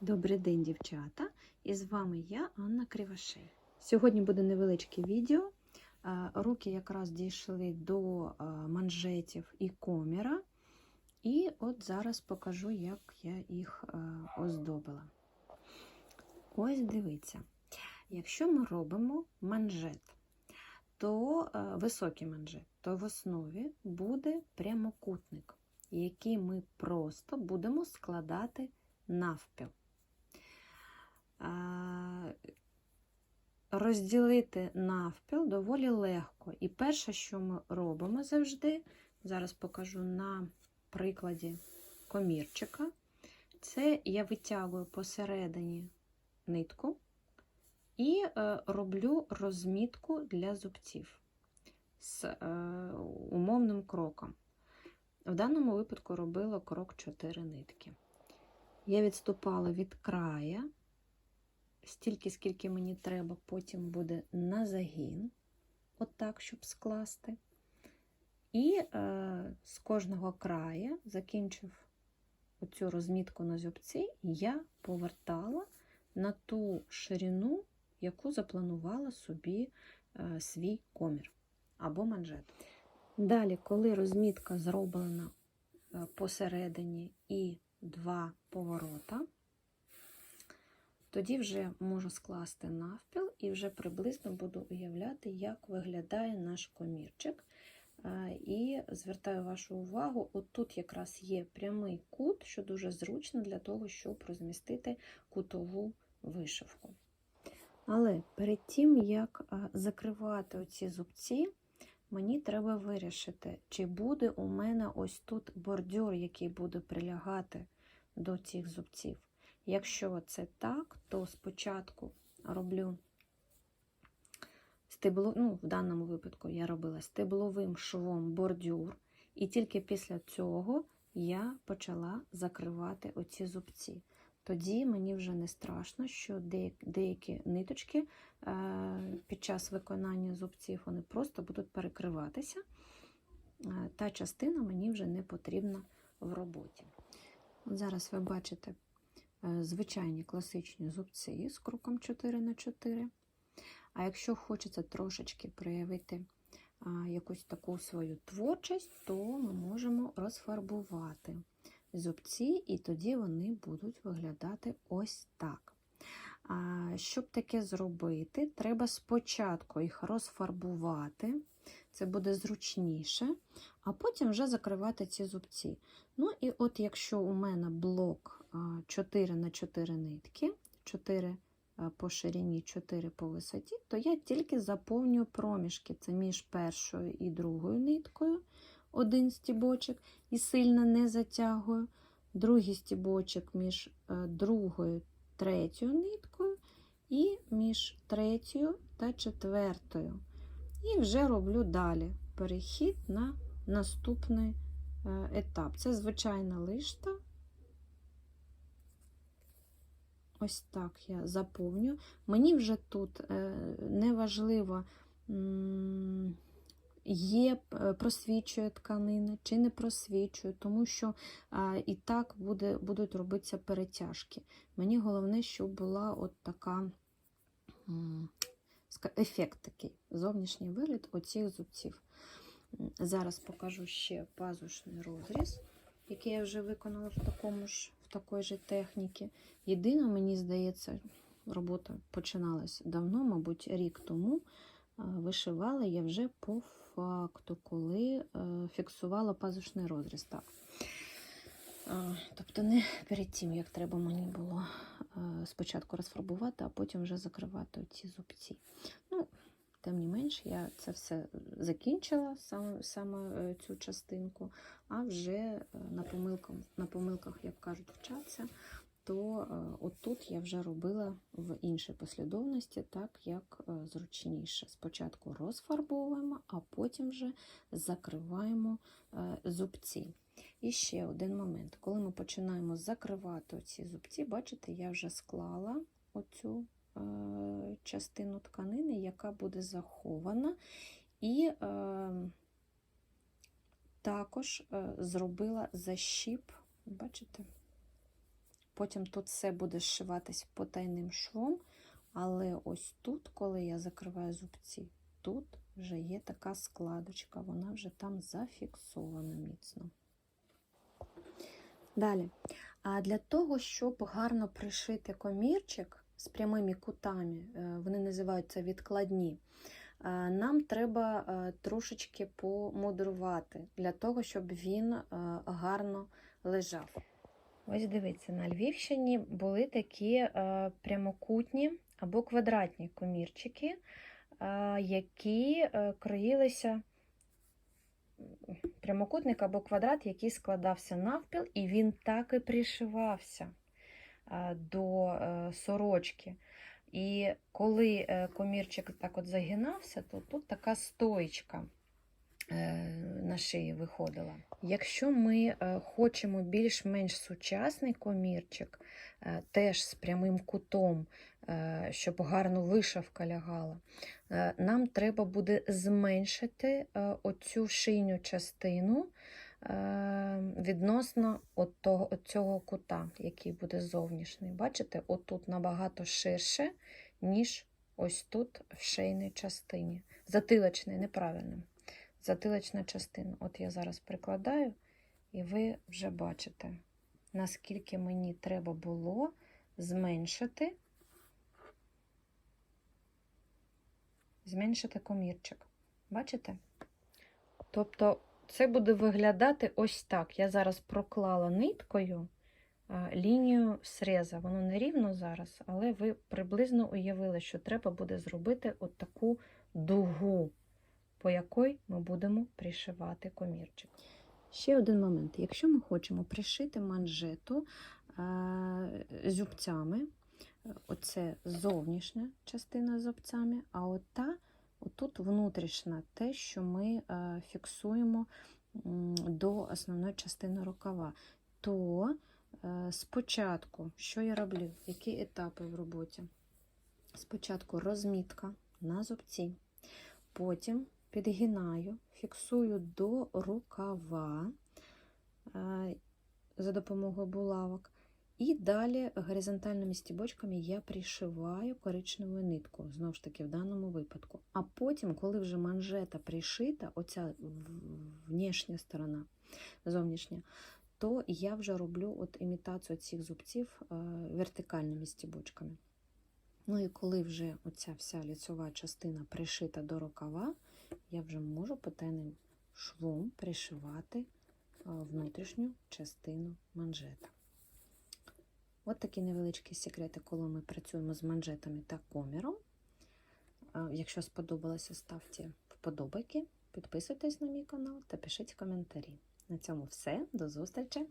Добрий день, дівчата! І з вами я, Анна Кривошей. Сьогодні буде невеличке відео. Руки якраз дійшли до манжетів і коміра. І от зараз покажу, як я їх оздобила. Ось дивіться. Якщо ми робимо манжет, то високий манжет, то в основі буде прямокутник, який ми просто будемо складати навпіл. Розділити навпіл доволі легко. І перше, що ми робимо завжди, зараз покажу на прикладі комірчика, це я витягую посередині нитку і е, роблю розмітку для зубців з е, умовним кроком. В даному випадку робила крок 4 нитки. Я відступала від края, стільки, скільки мені треба, потім буде на загін, отак, щоб скласти. І е, з кожного края, закінчив оцю розмітку на зубці, я повертала на ту ширину, яку запланувала собі е, свій комір або манжет. Далі, коли розмітка зроблена е, посередині і два поворота, тоді вже можу скласти навпіл і вже приблизно буду уявляти, як виглядає наш комірчик. І звертаю вашу увагу, отут якраз є прямий кут, що дуже зручно для того, щоб розмістити кутову вишивку. Але перед тим, як закривати оці зубці, мені треба вирішити, чи буде у мене ось тут бордюр, який буде прилягати до цих зубців. Якщо це так, то спочатку роблю стебло, ну, в даному випадку я робила стебловим швом бордюр, і тільки після цього я почала закривати оці зубці. Тоді мені вже не страшно, що деякі ниточки під час виконання зубців вони просто будуть перекриватися. Та частина мені вже не потрібна в роботі. От Зараз ви бачите звичайні класичні зубці з кроком 4 на 4 А якщо хочеться трошечки проявити якусь таку свою творчість, то ми можемо розфарбувати зубці, і тоді вони будуть виглядати ось так. Щоб таке зробити, треба спочатку їх розфарбувати, це буде зручніше, а потім вже закривати ці зубці. Ну і от якщо у мене блок 4 на 4 нитки, 4 по ширині, 4 по висоті, то я тільки заповнюю проміжки. Це між першою і другою ниткою, один стібочок, і сильно не затягую, другий стібочок між другою третьою ниткою, і між третьою та четвертою. І вже роблю далі перехід на наступний етап. Це звичайна лишта. Ось так я заповню. Мені вже тут не важливо, є, просвічує тканина чи не просвічує, тому що і так буде, будуть робитися перетяжки. Мені головне, щоб була от така ефект такий, зовнішній вигляд оцих зубців. Зараз покажу ще пазушний розріз, який я вже виконала в такому ж, в такої ж техніці. Єдине, мені здається, робота починалась давно, мабуть, рік тому. Вишивала я вже по факту, коли фіксувала пазушний розріз. Так. Тобто не перед тим, як треба мені було спочатку розфарбувати, а потім вже закривати ці зубці. Ну, Тим не менш, я це все закінчила, саме, саме цю частинку, а вже на помилках, на помилках, як кажуть, вчаться, то отут я вже робила в іншій послідовності, так як зручніше. Спочатку розфарбовуємо, а потім вже закриваємо зубці. І ще один момент. Коли ми починаємо закривати ці зубці, бачите, я вже склала оцю частину тканини, яка буде захована, і е, також е, зробила защіп, бачите, потім тут все буде зшиватись потайним швом. Але ось тут, коли я закриваю зубці, тут вже є така складочка, вона вже там зафіксована міцно. Далі. А для того, щоб гарно пришити комірчик з прямими кутами, е, вони називаються відкладні, е, нам треба е, трошечки помудрувати для того, щоб він гарно лежав. Ось дивіться, на Львівщині були такі прямокутні або квадратні комірчики, які кроїлися прямокутник або квадрат, який складався навпіл, і він так і пришивався до е, сорочки. І коли е, комірчик так от загинався, то тут така стоїчка е, на шиї виходила. Якщо ми е, хочемо більш-менш сучасний комірчик, е, теж з прямим кутом, е, щоб гарно вишивка лягала, е, нам треба буде зменшити е, оцю шийню частину е, відносно от того, от цього кута, який буде зовнішній. Бачите, отут набагато ширше, ніж ось тут в шийній частині. Затилочний, неправильно. Затилочна частина. От я зараз прикладаю, і ви вже бачите, наскільки мені треба було зменшити, зменшити комірчик. Бачите? Тобто це буде виглядати ось так. Я зараз проклала ниткою лінію среза. Воно не рівно зараз, але ви приблизно уявили, що треба буде зробити от таку дугу, по якій ми будемо пришивати комірчик. Ще один момент. Якщо ми хочемо пришити манжету е, зубцями, оце зовнішня частина зубцями, а от та Отут внутрішня те, що ми е, фіксуємо до основної частини рукава. То е, спочатку, що я роблю, які етапи в роботі? Спочатку розмітка на зубці, потім підгинаю, фіксую до рукава е, за допомогою булавок. І далі горизонтальними стібочками я пришиваю коричневу нитку, знову ж таки, в даному випадку. А потім, коли вже манжета пришита, оця внішня сторона, зовнішня, то я вже роблю от імітацію цих зубців е, вертикальними стібочками. Ну і коли вже оця вся ліцева частина пришита до рукава, я вже можу потайним швом пришивати е, внутрішню частину манжета. От такі невеличкі секрети, коли ми працюємо з манжетами та коміром. Якщо сподобалося, ставте вподобайки, підписуйтесь на мій канал та пишіть коментарі. На цьому все. До зустрічі!